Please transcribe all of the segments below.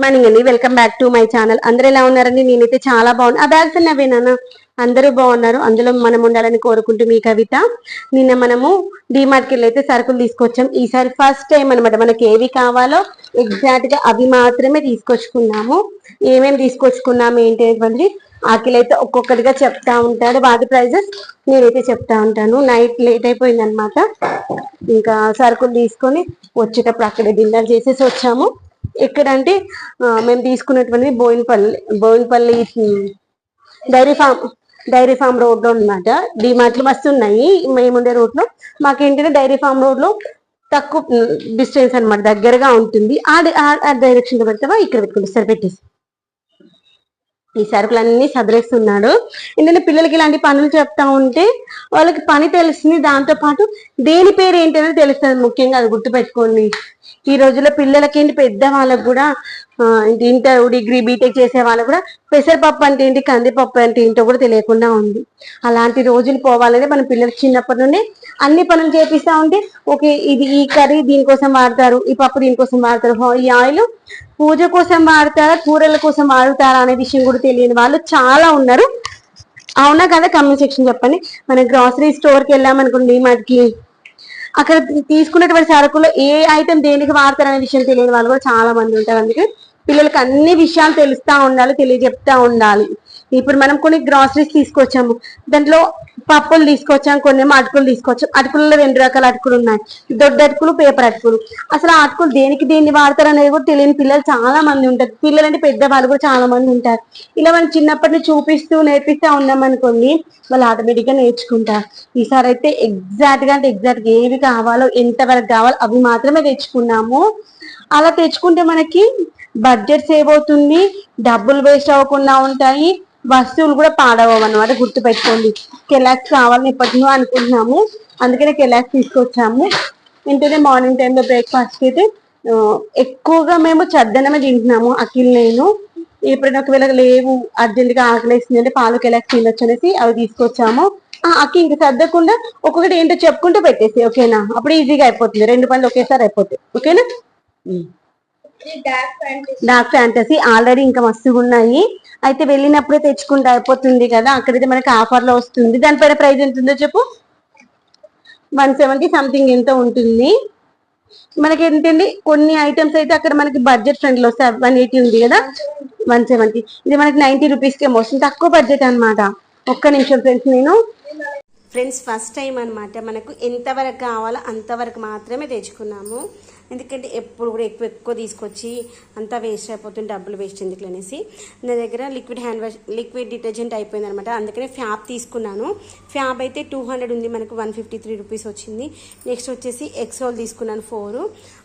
Good morning అండి. Welcome back to my channel. అందరు ఎలా ఉన్నారండి? నేనైతే చాలా బాగున్నా. ఆ బ్యాగ్స్ అన్ని నాన్న అందరూ బాగున్నారు. అందులో మనం ఉండాలని కోరుకుంటూ మీ కవిత. నిన్న మనము డిమార్ట్కి వెళ్ళి అయితే సరుకులు తీసుకొచ్చాం. ఈసారి ఫస్ట్ టైం అనమాట మనకి ఏవి కావాలో ఎగ్జాక్ట్గా అవి మాత్రమే తీసుకొచ్చుకున్నాము. ఏమేమి తీసుకొచ్చుకున్నాము ఏంటి అనేటువంటిది ఆకిల్ అయితే ఒక్కొక్కటిగా చెప్తా ఉంటాడు. వాటి ప్రైజెస్ నేనైతే చెప్తా ఉంటాను. నైట్ లేట్ అయిపోయింది అనమాట ఇంకా సరుకులు తీసుకొని వచ్చేటప్పుడు అక్కడే డిన్నర్ చేసేసి వచ్చాము. ఎక్కడంటే మేము తీసుకున్నటువంటిది Boinpally Boinpally dairy farm dairy farm రోడ్లో అనమాట డిమార్ట్లు మస్తు ఉన్నాయి మేముండే రోడ్లో మాకేంటంటే డైరీ ఫామ్ రోడ్లో తక్కువ డిస్టెన్స్ అన్నమాట. దగ్గరగా ఉంటుంది. ఆ డైరెక్షన్లో పెడతావా? ఇక్కడ పెట్టుకుంటే సరే పెట్టేసి ఈ సరుకులన్నీ సదిరేస్తున్నాడు. ఎందుకంటే పిల్లలకి ఇలాంటి పనులు చెప్తా ఉంటే వాళ్ళకి పని తెలుస్తుంది దాంతో పాటు దేని పేరు ఏంటనేది తెలుస్తుంది ముఖ్యంగా. అది గుర్తుపెట్టుకోండి. ఈ రోజుల్లో పిల్లలకి ఏంటి పెద్ద వాళ్ళకు కూడా ఇంటర్ డిగ్రీ బీటెక్ చేసే వాళ్ళకి కూడా పెసరపప్పు అంటే ఏంటి కందిపప్పు అంటే ఏంటో కూడా తెలియకుండా ఉంది. అలాంటి రోజులు పోవాలంటే మన పిల్లలకి చిన్నప్పటి నుండి అన్ని పనులు చేపిస్తా ఉంటే ఓకే ఇది ఈ కర్రీ దీనికోసం వాడతారు ఈ పప్పు దీనికోసం వాడతారు హో, ఈ ఆయిల్ పూజ కోసం వాడతారా కూరల కోసం వాడతారా అనే విషయం కూడా తెలియని వాళ్ళు చాలా ఉన్నారు. అవునా కదా? కమెంట్ సెక్షన్ చెప్పండి. మన గ్రాసరీ స్టోర్కి వెళ్ళామనుకోండి మనకి అక్కడ తీసుకున్నటువంటి సరుకులో ఏ ఐటమ్ దేనికి వాడతారనే విషయం తెలియని వాళ్ళు కూడా చాలా మంది ఉంటారు. అందుకే పిల్లలకి అన్ని విషయాలు తెలుస్తా ఉండాలి తెలియజెప్తా ఉండాలి. ఇప్పుడు మనం కొన్ని గ్రాసరీస్ తీసుకొచ్చాము. దాంట్లో పప్పులు తీసుకొచ్చాం కొన్ని ఏమో అటుకులు తీసుకొచ్చాం. అటుకులలో రెండు రకాల అటుకులు ఉన్నాయి. దొడ్డ అటుకులు పేపర్ అటుకులు. అసలు ఆ అటుకులు దేనికి దేన్ని వాడతారు అనేది కూడా తెలియని పిల్లలు చాలా మంది ఉంటారు. పిల్లలు అంటే పెద్దవాళ్ళు కూడా చాలా మంది ఉంటారు. ఇలా మనం చిన్నప్పటి నుంచి చూపిస్తూ నేర్పిస్తూ ఉన్నాం అనుకోండి వాళ్ళు ఆటోమేటిక్గా నేర్చుకుంటారు. ఈసారి అయితే ఎగ్జాక్ట్గా అంటే ఎగ్జాక్ట్గా ఏవి కావాలో ఎంత వరకు కావాలో అవి మాత్రమే తెచ్చుకున్నాము. అలా తెచ్చుకుంటే మనకి బడ్జెట్ సేవ్ అవుతుంది డబ్బులు వేస్ట్ అవ్వకుండా ఉంటాయి. వస్తువులు కూడా పాడవవు అనమాట గుర్తు పెట్టుకోండి కెలాక్స్ కావాలని ఇప్పటినో అనుకుంటున్నాము. అందుకనే కెలాక్స్ తీసుకొచ్చాము. ఏంటంటే మార్నింగ్ టైంలో బ్రేక్ఫాస్ట్ అయితే ఎక్కువగా మేము చద్దనమే తింటున్నాము అఖిల్ నేను. ఎప్పుడైనా ఒకవేళ లేవు అర్జెంట్గా ఆకలేస్తుంది అంటే పాలు కెలాక్స్ తినొచ్చు అనేసి అవి తీసుకొచ్చాము. అక్కి ఇంక సర్దకుండా ఒక్కొక్కటి ఏంటో చెప్పుకుంటూ పెట్టేసి ఓకేనా? అప్పుడు ఈజీగా అయిపోతుంది. రెండు పనులు ఒకేసారి అయిపోతాయి ఓకేనా. డార్క్ ఫ్యాంటసీ ఆల్రెడీ ఇంకా మస్తుగా ఉన్నాయి అయితే వెళ్ళినప్పుడే తెచ్చుకుంటే అయిపోతుంది కదా అక్కడైతే మనకి ఆఫర్లో వస్తుంది. దానిపైన ప్రైస్ ఎంత ఉందో చెప్పు. వన్ సెవెంటీ సంథింగ్ ఎంత ఉంటుంది? మనకి ఏంటండి కొన్ని ఐటమ్స్ అయితే అక్కడ మనకి బడ్జెట్ ఫ్రెండ్లో వస్తాయి. వన్ ఎయిటీ ఉంది కదా? వన్ సెవెంటీ ఇది మనకి నైన్టీ రూపీస్కి ఏమో వస్తుంది తక్కువ బడ్జెట్ అనమాట ఒక్క నిమిషం ఫ్రెండ్స్ నేను ఫ్రెండ్స్ ఫస్ట్ టైం అనమాట మనకు ఎంతవరకు కావాలో అంతవరకు మాత్రమే తెచ్చుకున్నాము. ఎందుకంటే ఎప్పుడు కూడా ఎక్కువ ఎక్కువ తీసుకొచ్చి అంతా వేస్ట్ అయిపోతుంది డబ్బులు వేస్ట్ ఎందుకు అనేసి నా దగ్గర liquid hand wash liquid detergent అయిపోయింది అనమాట అందుకనే ఫ్యాబ్ తీసుకున్నాను. ఫ్యాబ్ అయితే టూ హండ్రెడ్ ఉంది మనకు వన్ ఫిఫ్టీ త్రీ రూపీస్ వచ్చింది. నెక్స్ట్ వచ్చేసి ఎక్సోల్ తీసుకున్నాను ఫోర్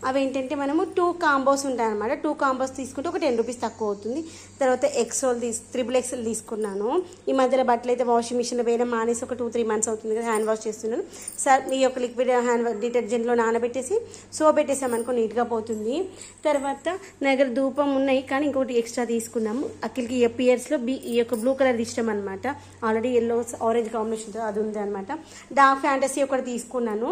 అవి ఏంటంటే మనము టూ కాంబోస్ ఉంటాయి అనమాట టూ కాంబోస్ తీసుకుంటే ఒక టెన్ రూపీస్ తక్కువ అవుతుంది. తర్వాత ఎక్సోల్ తీసు త్రిబుల్ ఎక్సెల్ తీసుకున్నాను. ఈ మధ్యలో బట్టలు అయితే వాషింగ్ మిషన్లో వేయడం మానేసి ఒక టూ త్రీ మంత్స్ అవుతుంది కదా హ్యాండ్ వాష్ చేస్తున్నాను సార్ ఈ యొక్క లిక్విడ్ హ్యాండ్ డిటర్జెంట్లో నానబెట్టేసి సో పెట్టేసామనుకో నీట్గా పోతుంది. తర్వాత నా దగ్గర ధూపం ఉన్నాయి కానీ ఇంకోటి ఎక్స్ట్రా తీసుకున్నాము. అఖిల్కి ఇయర్స్లో బి ఈ యొక్క బ్లూ కలర్ ఇష్టం అనమాట ఆల్రెడీ ఎల్లో ఆరెంజ్ కాంబినేషన్తో అది ఉంది అనమాట డార్క్ ఫ్యాంటసీ ఒకటి తీసుకున్నాను.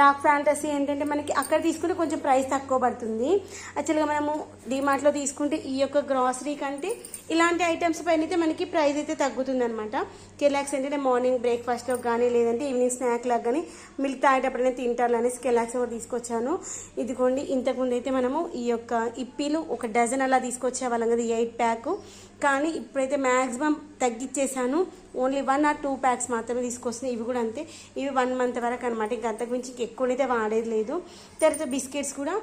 డార్క్ ఫ్యాంటసీ ఏంటంటే మనకి అక్కడ తీసుకుంటే కొంచెం ప్రైస్ తక్కువ పడుతుంది. యాక్చువల్గా మనము డిమార్ట్లో తీసుకుంటే ఈ యొక్క గ్రాసరీ కంటే ఇలాంటి ఐటమ్స్ పైన అయితే మనకి ప్రైస్ అయితే తగ్గుతుంది అనమాట కెలాక్స్ ఏంటంటే మార్నింగ్ బ్రేక్ఫాస్ట్లో కానీ లేదంటే ఈవినింగ్ స్నాక్ లాగా కానీ మిల్క్ తాగేటప్పుడైనా తింటారు అనేసి కెలాక్స్ ఒకటి తీసుకొచ్చాను. ఇదిగోండి ఇంతకుముందు అయితే మనము ఈ యొక్క ఇప్పీలు ఒక డజన్ అలా తీసుకొచ్చే వాళ్ళం కదా ఎయిట్ ప్యాక్ కానీ ఇప్పుడైతే maximum తగ్గించేసాను only one or two packs మాత్రమే తీసుకొస్తున్నాయి ఇవి కూడా అంతే. ఇవి వన్ మంత్ వరకు అనమాట ఇంకా అంతకుమించి ఎక్కువనైతే వాడేది లేదు. తర్వాత బిస్కెట్స్ కూడా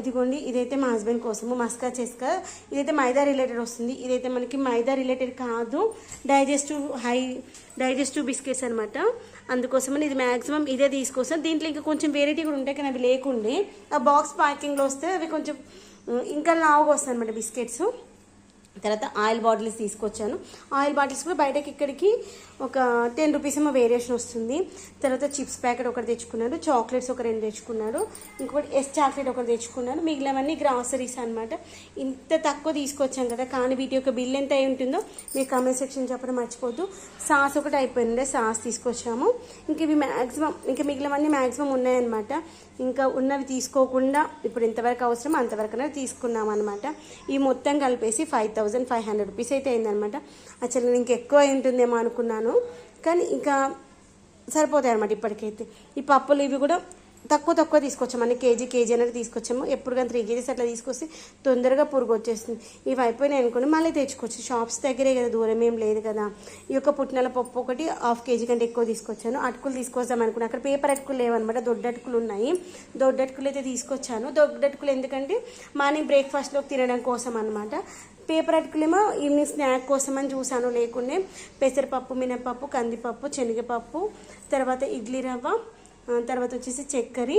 ఇదిగోండి ఇదైతే మా హస్బెండ్ కోసము. మస్కా చేస్కా ఇదైతే మైదా రిలేటెడ్ వస్తుంది. ఇదైతే మనకి మైదా రిలేటెడ్ కాదు. డైజెస్టివ్ హై డైజెస్టివ్ బిస్కెట్స్ అనమాట అందుకోసమని ఇది మ్యాక్సిమం ఇదే తీసుకొస్తాను దీంట్లో ఇంకా కొంచెం వెరైటీ కూడా ఉంటాయి కానీ అవి లేకుండే. ఆ బాక్స్ ప్యాకింగ్లో వస్తే అవి కొంచెం ఇంకా లావుగా వస్తాయి అనమాట బిస్కెట్స్. తర్వాత ఆయిల్ బాటిల్స్ తీసుకొచ్చాను. ఆయిల్ బాటిల్స్ కూడా బయటకి ఇక్కడికి ఒక టెన్ రూపీస్ ఏమో వేరియేషన్ వస్తుంది. తర్వాత చిప్స్ ప్యాకెట్ ఒకటి తెచ్చుకున్నాడు చాక్లెట్స్ ఒక రెండు తెచ్చుకున్నాడు ఇంకొకటి ఎస్ చాక్లెట్ ఒకటి తెచ్చుకున్నాడు. మిగిలినవన్నీ గ్రాసరీస్ అనమాట ఇంత తక్కువ తీసుకొచ్చాం కదా కానీ వీటి యొక్క బిల్ ఎంత అయి ఉంటుందో మీరు కామెంట్ సెక్షన్ చెప్పడం మర్చిపోద్దు. సాస్ ఒకటి అయిపోయింది సాస్ తీసుకొచ్చాము. ఇంక ఇవి మ్యాక్సిమం ఇంకా మిగిలినవన్నీ మ్యాక్సిమం ఉన్నాయన్నమాట. ఇంకా ఉన్నవి తీసుకోకుండా ఇప్పుడు ఎంతవరకు అవసరం అంతవరకు తీసుకున్నాం అనమాట ఈ మొత్తం కలిపేసి five thousand five hundred rupees అయితే అయిందనమాట. అసలు నేను ఇంక ఎక్కువ అయి ఉంటుందేమో అనుకున్నాను. కానీ ఇంకా సరిపోతాయి అనమాట ఇప్పటికైతే. ఈ పప్పులు ఇవి కూడా తక్కువ తక్కువ తీసుకొచ్చాము. అన్ని కేజీ కేజీ అనేది తీసుకొచ్చాము. ఎప్పుడు కానీ త్రీ కేజీస్ అట్లా తీసుకొస్తే తొందరగా పురుగు వచ్చేస్తుంది. ఇవి అయిపోయినాయి అనుకోండి మళ్ళీ తెచ్చుకోవచ్చు. షాప్స్ దగ్గరే కదా దూరం ఏం లేదు కదా. ఈ యొక్క పుట్నాల పప్పు ఒకటి హాఫ్ కేజీ కంటే ఎక్కువ తీసుకొచ్చాను. అటుకులు తీసుకొద్దాం అనుకున్నాను అక్కడ పేపర్ అటుకులు లేవన్నమాట దొడ్డటుకులు ఉన్నాయి. దొడ్డటుకులు అయితే తీసుకొచ్చాను. దొడ్డటుకులు ఎందుకంటే మార్నింగ్ బ్రేక్ఫాస్ట్లోకి తినడం కోసం అనమాట పేపర్ అటుకులేమో ఈవినింగ్ స్నాక్ కోసం అని చూశాను లేకుండే. పెసరపప్పు మినపప్పు కందిపప్పు శనగపప్పు తర్వాత ఇడ్లీ రవ్వ తర్వాత వచ్చేసి చక్కెర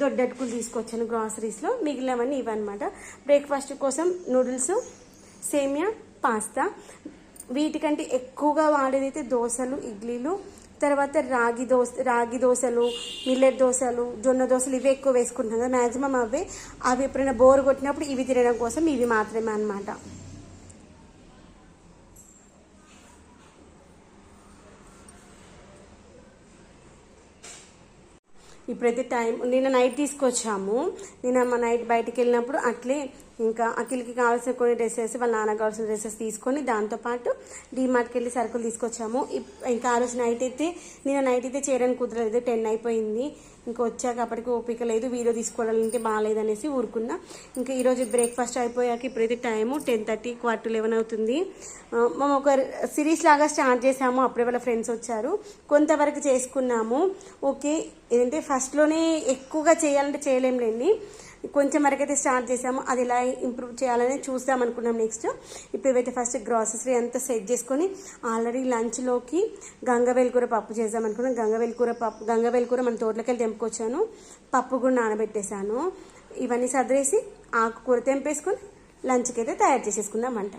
దొడ్డటుకులు తీసుకొచ్చాను గ్రాసరీస్లో. మిగిలినవన్నీ ఇవన్నమాట బ్రేక్ఫాస్ట్ కోసం నూడిల్స్ సేమియా పాస్తా. వీటికంటే ఎక్కువగా వాడేదైతే దోశలు ఇడ్లీలు తర్వాత రాగి దోశ రాగి దోశలు మిల్లెట్ దోశలు జొన్న దోశలు ఇవే ఎక్కువ వేసుకుంటున్నాం కదా మ్యాక్సిమం అవే అవి ఎప్పుడైనా బోర్ కొట్టినప్పుడు ఇవి తినడం కోసం ఇవి మాత్రమే అనమాట ఇప్పుడైతే టైం నిన్న నైట్ తీసుకొచ్చాము. నిన్న మా నైట్ బయటికి వెళ్ళినప్పుడు అట్లే ఇంకా అఖిల్కి కావాల్సిన కొన్ని డ్రెస్సెస్ వాళ్ళ నాన్న కావాల్సిన డ్రెస్సెస్ తీసుకొని దాంతోపాటు డీమార్ట్కి వెళ్ళి సరుకులు తీసుకొచ్చాము. ఇప్- ఇంకా ఆ రోజు నైట్ అయితే నేను నైట్ అయితే చేరని కుదరలేదు. టెన్ అయిపోయింది. ఇంకా వచ్చాక అప్పటికి ఓపిక లేదు. వీడియో తీసుకోవడానికి బాగాలేదనేసి ఊరుకున్నా. ఇంకా ఈరోజు బ్రేక్ఫాస్ట్ అయిపోయాక ఇప్పుడైతే time ten thirty quarter eleven అవుతుంది. మేము ఒక సిరీస్ లాగా స్టార్ట్ చేసాము. అప్పుడే వాళ్ళ ఫ్రెండ్స్ వచ్చారు. కొంతవరకు చేసుకున్నాము. ఓకే. ఏంటంటే ఫస్ట్లోనే ఎక్కువగా చేయాలంటే చేయలేంలేండి కొంచెం వరకైతే స్టార్ట్ చేసాము అది ఎలా ఇంప్రూవ్ చేయాలని చూద్దాం అనుకున్నాం నెక్స్ట్. ఇప్పుడు ఫస్ట్ గ్రాసరీ అంతా సెట్ చేసుకొని ఆల్రెడీ లంచ్లోకి గంగవేల్ కూర పప్పు చేద్దాం అనుకున్నాం. గంగవేల్ కూర పప్పు గంగవేల్ కూర మన తోటలోకి తెంపుకొచ్చాను. పప్పు కూడా నానబెట్టేశాను. ఇవన్నీ సదిరేసి ఆకుకూర తెంపేసుకొని లంచ్కి అయితే తయారు చేసేసుకుందాం అంట